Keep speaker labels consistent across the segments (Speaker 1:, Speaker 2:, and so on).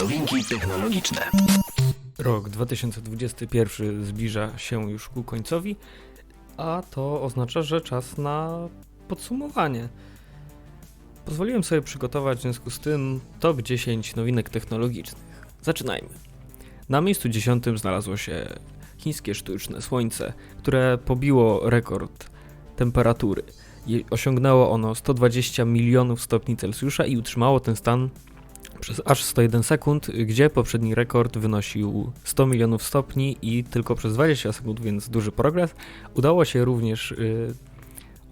Speaker 1: Nowinki technologiczne.
Speaker 2: Rok 2021 zbliża się już ku końcowi, a to oznacza, że czas na podsumowanie. Pozwoliłem sobie przygotować w związku z tym top 10 nowinek technologicznych. Zaczynajmy. Na miejscu 10 znalazło się chińskie sztuczne słońce, które pobiło rekord temperatury. Osiągnęło ono 120 milionów stopni Celsjusza i utrzymało ten stan przez aż 101 sekund, gdzie poprzedni rekord wynosił 100 milionów stopni i tylko przez 20 sekund, więc duży progres. Udało się również y,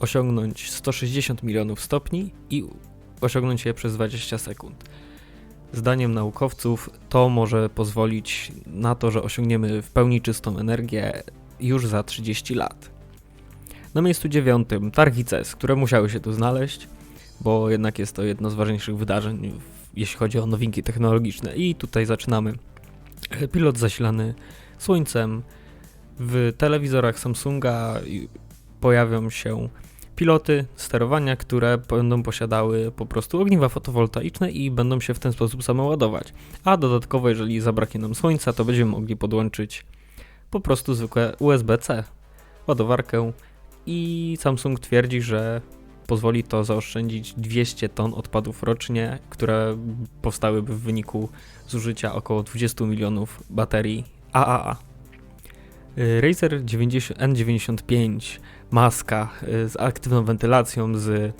Speaker 2: osiągnąć 160 milionów stopni i osiągnąć je przez 20 sekund. Zdaniem naukowców to może pozwolić na to, że osiągniemy w pełni czystą energię już za 30 lat. Na miejscu dziewiątym targi CES, które musiały się tu znaleźć, bo jednak jest to jedno z ważniejszych wydarzeń w jeśli chodzi o nowinki technologiczne. I tutaj zaczynamy. Pilot zasilany słońcem. W telewizorach Samsunga pojawią się piloty sterowania, które będą posiadały po prostu ogniwa fotowoltaiczne i będą się w ten sposób samoładować. A dodatkowo, jeżeli zabraknie nam słońca, to będziemy mogli podłączyć po prostu zwykłe USB-C ładowarkę i Samsung twierdzi, że pozwoli to zaoszczędzić 200 ton odpadów rocznie, które powstałyby w wyniku zużycia około 20 milionów baterii AAA. Y, Razer 90, N95 maska y, z aktywną wentylacją, z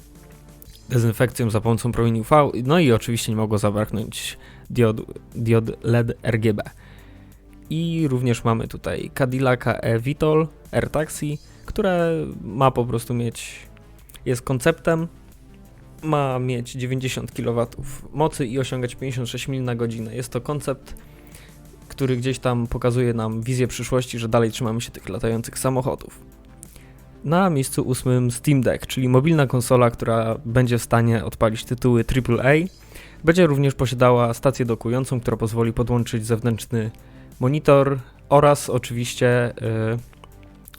Speaker 2: dezynfekcją za pomocą promieni UV, no i oczywiście nie mogło zabraknąć diod, diod LED RGB. I również mamy tutaj Cadillaca e-Vitol AirTaxi, które ma po prostu mieć jest konceptem, ma mieć 90 kW mocy i osiągać 56 mil na godzinę. Jest to koncept, który gdzieś tam pokazuje nam wizję przyszłości, że dalej trzymamy się tych latających samochodów. Na miejscu ósmym Steam Deck, czyli mobilna konsola, która będzie w stanie odpalić tytuły AAA. Będzie również posiadała stację dokującą, która pozwoli podłączyć zewnętrzny monitor oraz oczywiście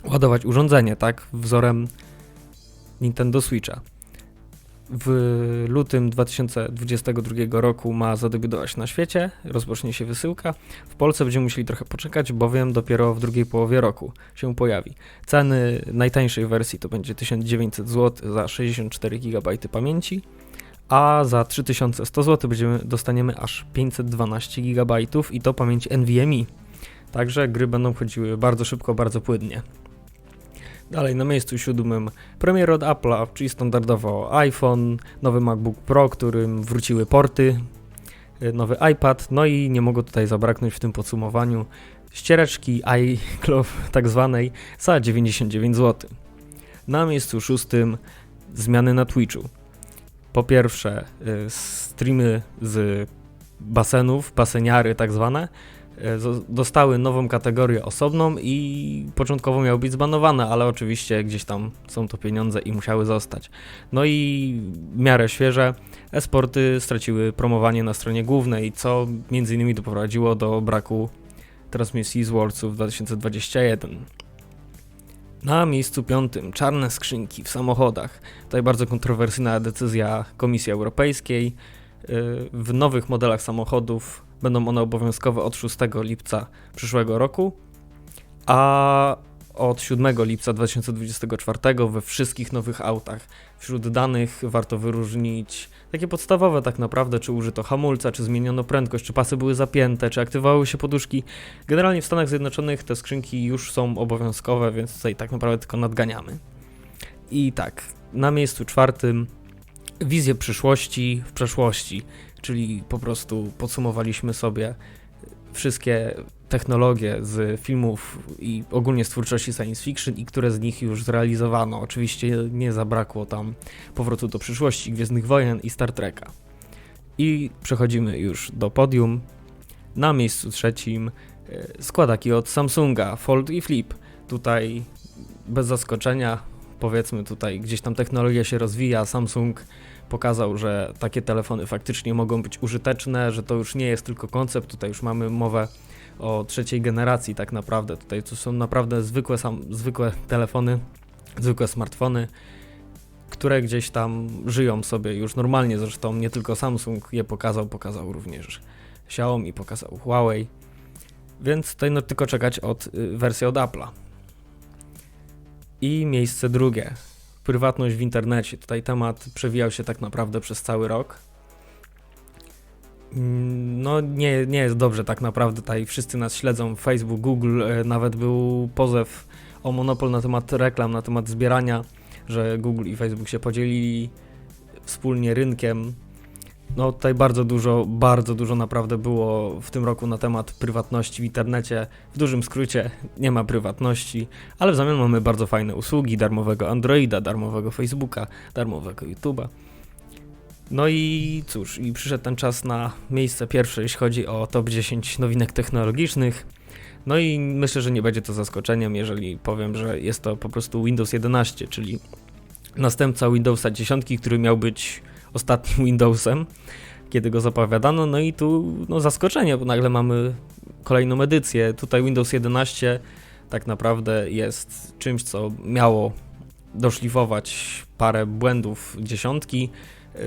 Speaker 2: yy, ładować urządzenie, tak, wzorem Nintendo Switcha. W lutym 2022 roku ma zadebiutować na świecie, rozpocznie się wysyłka. W Polsce będziemy musieli trochę poczekać, bowiem dopiero w drugiej połowie roku się pojawi. Ceny najtańszej wersji to będzie 1900 zł za 64 GB pamięci, a za 3100 zł będziemy, dostaniemy aż 512 GB i to pamięć NVMe. Także gry będą chodziły bardzo szybko, bardzo płynnie. Dalej na miejscu siódmym premier od Apple'a, czyli standardowo iPhone, nowy MacBook Pro, którym wróciły porty, y, nowy iPad, no i nie mogło tutaj zabraknąć w tym podsumowaniu ściereczki iCloud tak zwanej za 99 zł. Na miejscu szóstym zmiany na Twitchu. Po pierwsze y, streamy z basenów, baseniary tak zwane, dostały nową kategorię osobną i początkowo miały być zbanowane, ale oczywiście gdzieś tam są to pieniądze i musiały zostać. No i w miarę świeże e-sporty straciły promowanie na stronie głównej, co między innymi doprowadziło do braku transmisji z Worldsów 2021. Na miejscu piątym czarne skrzynki w samochodach. Tutaj bardzo kontrowersyjna decyzja Komisji Europejskiej. Yy, W nowych modelach samochodów będą one obowiązkowe od 6 lipca przyszłego roku, a od 7 lipca 2024 we wszystkich nowych autach. Wśród danych warto wyróżnić takie podstawowe tak naprawdę, czy użyto hamulca, czy zmieniono prędkość, czy pasy były zapięte, czy aktywowały się poduszki. Generalnie w Stanach Zjednoczonych te skrzynki już są obowiązkowe, więc tutaj tak naprawdę tylko nadganiamy. I tak, na miejscu czwartym wizję przyszłości w przeszłości, czyli po prostu podsumowaliśmy sobie wszystkie technologie z filmów i ogólnie z twórczości science fiction i które z nich już zrealizowano. Oczywiście nie zabrakło tam powrotu do przyszłości, Gwiezdnych Wojen i Star Treka. I przechodzimy już do podium. Na miejscu trzecim e, składaki od Samsunga, Fold i Flip. Tutaj bez zaskoczenia, powiedzmy tutaj gdzieś tam technologia się rozwija, Samsung pokazał, że takie telefony faktycznie mogą być użyteczne, że to już nie jest tylko koncept, tutaj już mamy mowę o trzeciej generacji tak naprawdę. Tutaj to są naprawdę zwykłe, sam, zwykłe telefony, zwykłe smartfony, które gdzieś tam żyją sobie już normalnie, zresztą nie tylko Samsung je pokazał, pokazał również Xiaomi pokazał Huawei, więc tutaj no tylko czekać od y, wersji od Apple'a. I miejsce drugie. Prywatność w internecie. Tutaj temat przewijał się tak naprawdę przez cały rok. Mm, No nie, nie jest dobrze tak naprawdę, tutaj wszyscy nas śledzą, Facebook, Google, e, nawet był pozew o monopol na temat reklam, na temat zbierania, że Google i Facebook się podzielili wspólnie rynkiem. No tutaj bardzo dużo, bardzo dużo naprawdę było w tym roku na temat prywatności w internecie. W dużym skrócie nie ma prywatności, ale w zamian mamy bardzo fajne usługi, darmowego Androida, darmowego Facebooka, darmowego YouTube'a. No i cóż, i przyszedł ten czas na miejsce pierwsze, jeśli chodzi o top 10 nowinek technologicznych. No i myślę, że nie będzie to zaskoczeniem, jeżeli powiem, że jest to po prostu Windows 11, czyli następca Windowsa 10, który miał być ostatnim Windowsem, kiedy go zapowiadano. No i tu no, zaskoczenie, bo nagle mamy kolejną edycję. Tutaj Windows 11 tak naprawdę jest czymś, co miało doszlifować parę błędów dziesiątki.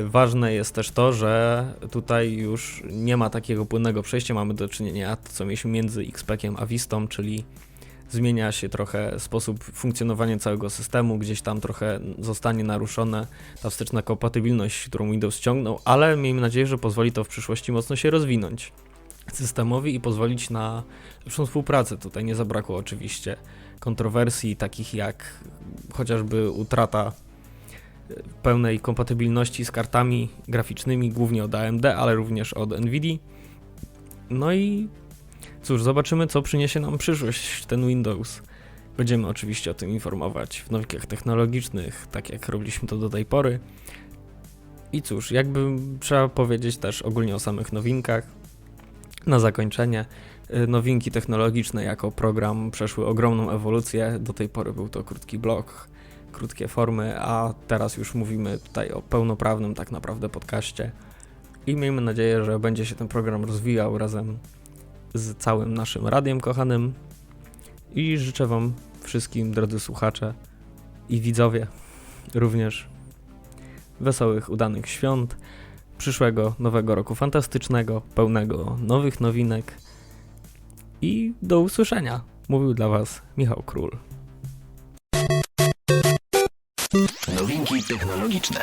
Speaker 2: Ważne jest też to, że tutaj już nie ma takiego płynnego przejścia. Mamy do czynienia to, co mieliśmy między XPECiem a Vistą, czyli zmienia się trochę sposób funkcjonowania całego systemu, gdzieś tam trochę zostanie naruszona ta wsteczna kompatybilność, którą Windows ściągnął, ale miejmy nadzieję, że pozwoli to w przyszłości mocno się rozwinąć systemowi i pozwolić na lepszą współpracę. Tutaj nie zabrakło oczywiście kontrowersji takich jak chociażby utrata e, pełnej kompatybilności z kartami graficznymi, głównie od AMD, ale również od Nvidia. No i cóż, zobaczymy, co przyniesie nam przyszłość ten Windows. Będziemy oczywiście o tym informować w nowinkach technologicznych, tak jak robiliśmy to do tej pory. I cóż, jakby trzeba powiedzieć też ogólnie o samych nowinkach. Na zakończenie, y, nowinki technologiczne jako program przeszły ogromną ewolucję. Do tej pory był to krótki blog, krótkie formy, a teraz już mówimy tutaj o pełnoprawnym tak naprawdę podcaście. I miejmy nadzieję, że będzie się ten program rozwijał razem z całym naszym radiem kochanym. I życzę Wam wszystkim, drodzy słuchacze i widzowie, również wesołych, udanych świąt, przyszłego nowego roku fantastycznego, pełnego nowych nowinek i do usłyszenia. Mówił dla Was Michał Król.
Speaker 1: Nowinki technologiczne.